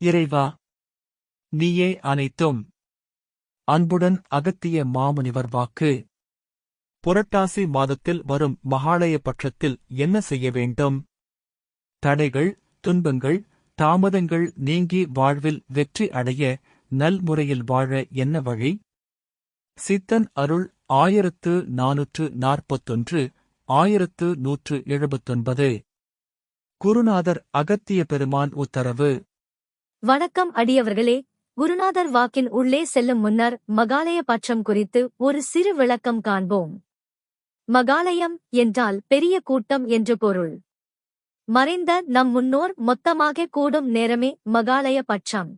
இறைவா நீயே அனைத்தும். அன்புடன் அகத்திய மாமுனிவர் வாக்கு. புரட்டாசி மாதத்தில் வரும் மகாலய பட்சத்தில் என்ன செய்ய வேண்டும்? தடைகள் துன்பங்கள் தாமதங்கள் நீங்கி வாழ்வில் வெற்றி அடைய நல்முறையில் வாழ என்ன வழி? சித்தன் அருள் ஆயிரத்து நானூற்று நாற்பத்தொன்று ஆயிரத்து நூற்று எழுபத்தொன்பது. குருநாதர் அகத்திய பெருமான் உத்தரவு. வணக்கம் அடியவர்களே. குருநாதர் வாக்கின் உள்ளே செல்லும் முன்னர் மகாலய பட்சம் குறித்து ஒரு சிறு விளக்கம் காண்போம். மகாலயம் என்றால் பெரிய கூட்டம் என்று பொருள். மறைந்த நம் முன்னோர் மொத்தமாக கூடும் நேரமே மகாலய பட்சம்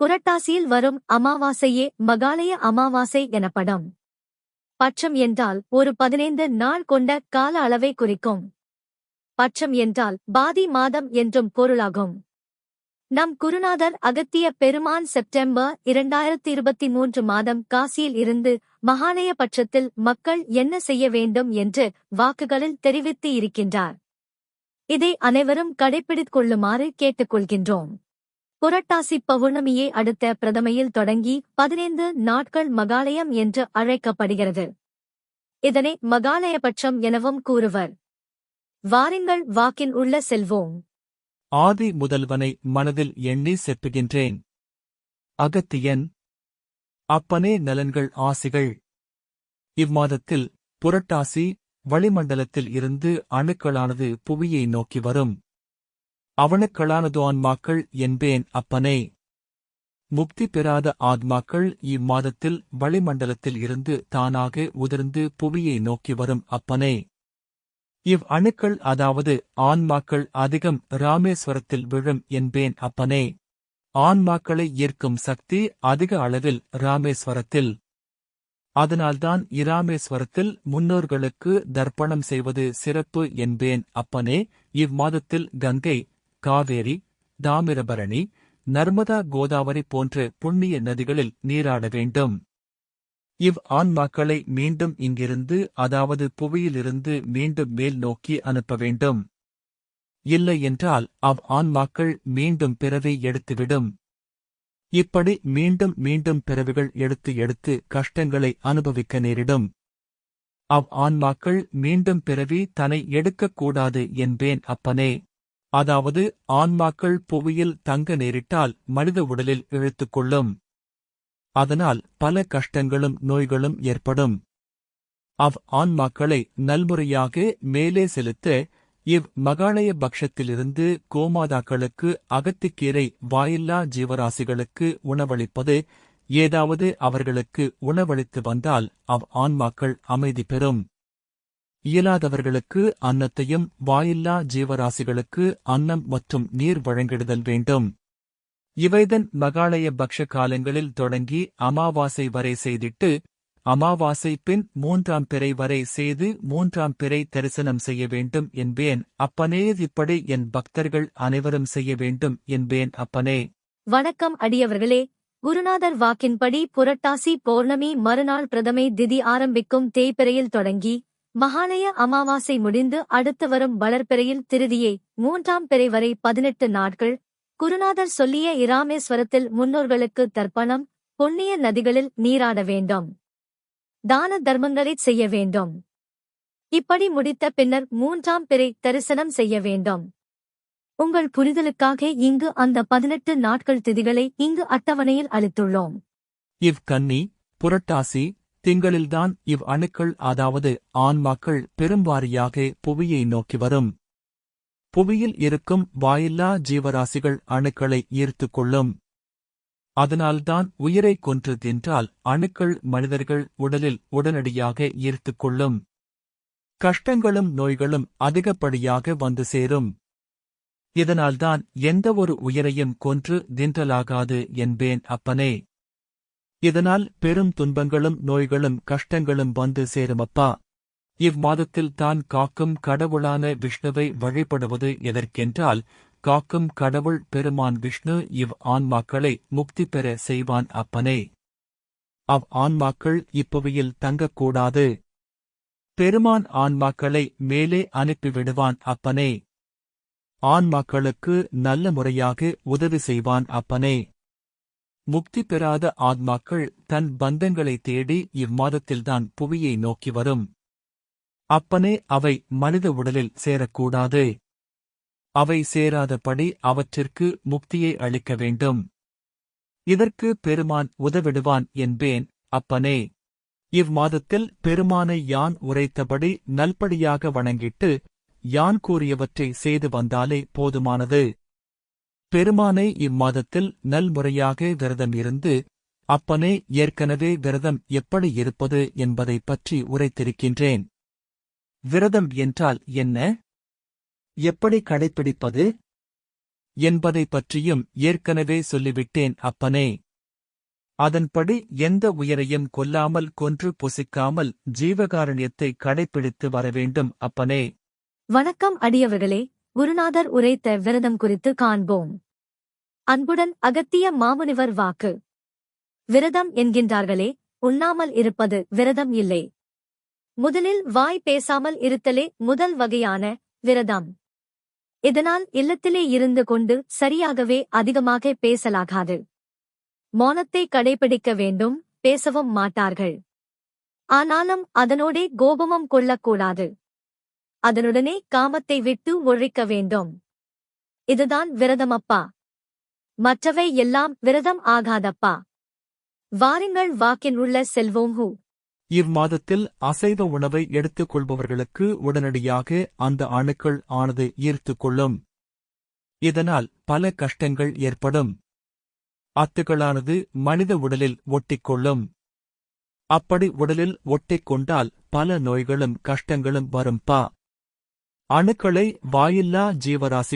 புரட்டாசியில் வரும் அமாவாசையே மகாலய அமாவாசை எனப்படும். பட்சம் என்றால் ஒரு பதினைந்து நாள் கொண்ட கால அளவை குறிக்கும். பட்சம் என்றால் பாதி மாதம் என்றும் பொருளாகும். நம் குருநாதர் அகத்திய பெருமான் செப்டம்பர் இரண்டாயிரத்தி இருபத்தி மூன்று மாதம் காசியில் இருந்து மகாலய பட்சத்தில் மக்கள் என்ன செய்ய வேண்டும் என்று வாக்குகளில் தெரிவித்து இருக்கின்றார். இதை அனைவரும் கடைப்பிடித்துக் கொள்ளுமாறு கேட்டுக்கொள்கின்றோம். புரட்டாசி பௌர்ணமியை அடுத்த பிரதமையில் தொடங்கி பதினைந்து நாட்கள் மகாலயம் என்று அழைக்கப்படுகிறது. இதனை மகாலயபட்சம் எனவும் கூறுவர். வாருங்கள் வாக்கின் உள்ள செல்வோம். ஆதி முதல்வனை மனதில் எண்ணி செப்புகின்றேன். அகத்தியன் அப்பனே நலன்கள் ஆசிகள். இம்மாதத்தில் புரட்டாசி வளிமண்டலத்தில் இருந்து அணுக்களானது புவியை நோக்கி வரும். அவனுக்களானது ஆன்மாக்கள் என்பேன் அப்பனே. முக்தி பெறாத ஆத்மாக்கள் இம்மாதத்தில் வளிமண்டலத்தில் இருந்து தானாக உதிர்ந்து புவியை நோக்கி வரும் அப்பனே. இவ் அணுக்கள் அதாவது ஆன்மாக்கள் அதிகம் ராமேஸ்வரத்தில் விழும் என்பேன் அப்பனே. ஆன்மாக்களை ஈர்க்கும் சக்தி அதிக அளவில் ராமேஸ்வரத்தில் அதனால்தான் இராமேஸ்வரத்தில் முன்னோர்களுக்கு தர்ப்பணம் செய்வது சிறப்பு என்பேன் அப்பனே. இம்மாதத்தில் கங்கை காவேரி தாமிரபரணி நர்மதா கோதாவரி போன்ற புண்ணிய நதிகளில் நீராட வேண்டும். இவ் ஆன்மாக்களை மீண்டும் இங்கிருந்து அதாவது புவியிலிருந்து மீண்டும் மேல் நோக்கி அனுப்ப வேண்டும். இல்லை என்றால் அவ் ஆன்மாக்கள் மீண்டும் பிறவி எடுத்துவிடும். இப்படி மீண்டும் மீண்டும் பிறவிகள் எடுத்து எடுத்து கஷ்டங்களை அனுபவிக்க நேரிடும். அவ் ஆன்மாக்கள் மீண்டும் பிறவி தன்னை எடுக்கக்கூடாது என்பேன் அப்பனே. அதாவது ஆன்மாக்கள் புவியில் தங்க நேரிட்டால் மனித உடலில் இழுத்துக்கொள்ளும் அதனால் பல கஷ்டங்களும் நோய்களும் ஏற்படும். அவ் ஆன்மாக்களை நல்முறையாக மேலே செலுத்த இவ் மகாலய பக்ஷத்திலிருந்து கோமாதாக்களுக்கு அகத்திக்கீரை வாயில்லா ஜீவராசிகளுக்கு உணவளிப்பது ஏதாவது அவர்களுக்கு உணவளித்து வந்தால் அவ் ஆன்மாக்கள் அமைதி பெறும். இயலாதவர்களுக்கு அன்னத்தையும் வாயில்லா ஜீவராசிகளுக்கு அன்னம் மற்றும் நீர் வழங்கிடுதல் வேண்டும். இவைதன் மகாலய பக்ஷ காலங்களில் தொடங்கி அமாவாசை வரை செய்திட்டு அமாவாசை பின் மூன்றாம் பிறை வரை செய்து மூன்றாம் பிறை தரிசனம் செய்ய வேண்டும் என்பேன். அப்பனே இப்படி என் பக்தர்கள் அனைவரும் செய்ய வேண்டும் என்பேன் அப்பனே. வணக்கம் அடியவர்களே. குருநாதர் வாக்கின்படி புரட்டாசி பௌர்ணமி மறுநாள் பிரதமை திதி ஆரம்பிக்கும் தேய்பிறையில் தொடங்கி மகாலய அமாவாசை முடிந்து அடுத்து வரும் வளர்பிறையில் திருதியை மூன்றாம் பிறை வரை பதினெட்டு நாட்கள் குருநாதர் சொல்லிய இராமேஸ்வரத்தில் முன்னோர்களுக்கு தர்ப்பணம் புண்ணிய நதிகளில் நீராட வேண்டும். தான தர்மங்களைச் செய்ய வேண்டும். இப்படி முடித்த பின்னர் மூன்றாம் பிறை தரிசனம் செய்ய வேண்டும். உங்கள் புரிதலுக்காக இங்கு அந்த பதினெட்டு நாட்கள் திதிகளை இங்கு அட்டவணையில் அளித்துள்ளோம். இவ் கன்னி புரட்டாசி திங்களில்தான் இவ் அணுக்கள் அதாவது ஆன்மாக்கள் பெரும்வாரியாக புவியை நோக்கி வரும். புவியில் இருக்கும் வாயில்லா ஜீவராசிகள் அணுக்களை ஈர்த்துக் கொள்ளும். அதனால்தான் உயிரைக் கொன்று தின்றால் அணுக்கள் மனிதர்கள் உடலில் உடனடியாக ஈர்த்துக் கொள்ளும். கஷ்டங்களும் நோய்களும் அதிகப்படியாக வந்து சேரும். இதனால்தான் எந்தவொரு உயிரையும் கொன்று தின்றலாகாது என்பேன் அப்பனே. இதனால் பெரும் துன்பங்களும் நோய்களும் கஷ்டங்களும் வந்து சேருமப்பா. இவ்மாதத்தில் தான் காக்கும் கடவுளான விஷ்ணுவை வழிபடுவது எதற்கென்றால் காக்கும் கடவுள் பெருமான் விஷ்ணு இவ் ஆன்மாக்களை முக்தி பெற செய்வான் அப்பனே. அவ் ஆன்மாக்கள் இப்புவியில் தங்கக்கூடாது. பெருமான் ஆன்மாக்களை மேலே அனுப்பிவிடுவான் அப்பனே. ஆன்மாக்களுக்கு நல்ல முறையாக உதவி செய்வான் அப்பனே. முக்தி பெறாத ஆத்மாக்கள் தன் பந்தங்களை தேடி இம்மாதத்தில்தான் புவியை நோக்கி வரும். அப்பனே அவை மனித உடலில் சேரக்கூடாது. அவை சேராதபடி அவற்றிற்கு முக்தியை அளிக்க வேண்டும். இதற்கு பெருமான் உதவிடுவான் என்பேன் அப்பனே. இவ்மாதத்தில் பெருமானை யான் உரைத்தபடி நல்படியாக வணங்கிட்டு யான் கூறியவற்றை செய்து வந்தாலே போதுமானது. பெருமானை இம்மாதத்தில் நல்முறையாக விரதம் இருந்து அப்பனே ஏற்கனவே விரதம் எப்படி இருப்பது என்பதைப் பற்றி உரைத்திருக்கின்றேன். விரதம் என்றால் என்ன? எப்படி கடைப்பிடிப்பது? என்பதைப் பற்றியும் ஏற்கனவே சொல்லிவிட்டேன் அப்பனே. அதன்படி எந்த உயிரையும் கொல்லாமல் கொன்று பொசிக்காமல் ஜீவகாரண்யத்தை கடைப்பிடித்து வரவேண்டும் அப்பனே. வணக்கம் அடியவர்களே குருநாதர் உரைத்த விரதம் குறித்து காண்போம். அன்புடன் அகத்திய மாமுனிவர் வாக்கு. விரதம் என்கின்றார்களே உண்ணாமல் இருப்பது விரதம் இல்லை. முதலில் வாய் பேசாமல் இருத்தலே முதல் வகையான விரதம். இதனால் இல்லத்திலே இருந்து கொண்டு சரியாகவே அதிகமாக பேசலாகாது. மௌனத்தை கடைபிடிக்க வேண்டும் பேசவும் மாட்டார்கள். ஆனாலும் அதனோடே கோபமும் கொள்ளக்கூடாது. அதனுடனே காமத்தை விட்டு ஒழிக்க வேண்டும். இதுதான் விரதமப்பா. மற்றவை எல்லாம் விரதம் ஆகாதப்பா. வாருங்கள் வாக்கின் உள்ள செல்வோம் ஹூ. இம்மாதத்தில் அசைவ உணவை எடுத்துக் கொள்பவர்களுக்கு உடனடியாக அந்த அணுக்கள் ஆனது ஈர்த்துக் கொள்ளும். இதனால் பல கஷ்டங்கள் ஏற்படும். அத்துகளானது மனித உடலில் ஒட்டிக்கொள்ளும் அப்படி உடலில் ஒட்டிக் கொண்டால் பல நோய்களும் கஷ்டங்களும் வரும் பா அணுக்களை வாயில்லா ஜீவராசி